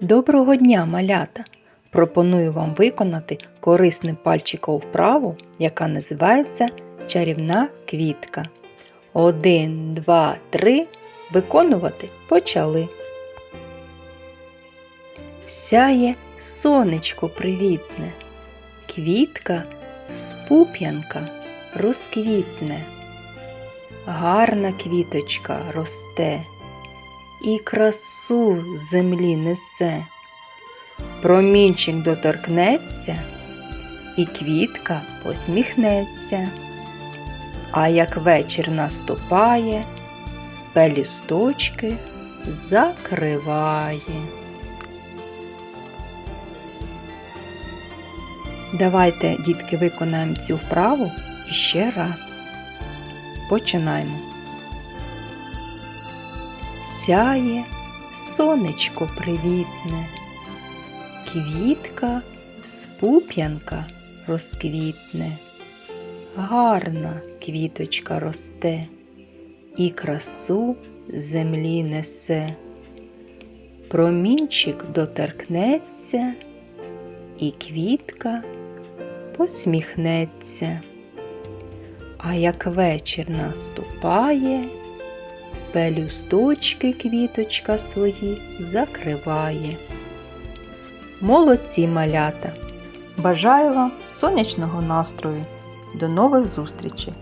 Доброго дня, малята! Пропоную вам виконати корисну пальчикову вправу, яка називається чарівна квітка. Один, два, три. Виконувати почали. Сяє сонечко привітне, квітка спуп'янка розквітне. Гарна квіточка росте і красу землі несе. Промінчик доторкнеться, і квітка посміхнеться. А як вечір наступає, пелюсточки закриває. Давайте, дітки, виконаємо цю вправу іще раз. Починаємо. Сяє сонечко привітне, квітка спуп'янка розквітне, гарна квіточка росте і красу землі несе. Промінчик доторкнеться, і квітка посміхнеться. А як вечір наступає, пелюсточки квіточка свої закриває. Молодці малята! Бажаю вам сонячного настрою. До нових зустрічей!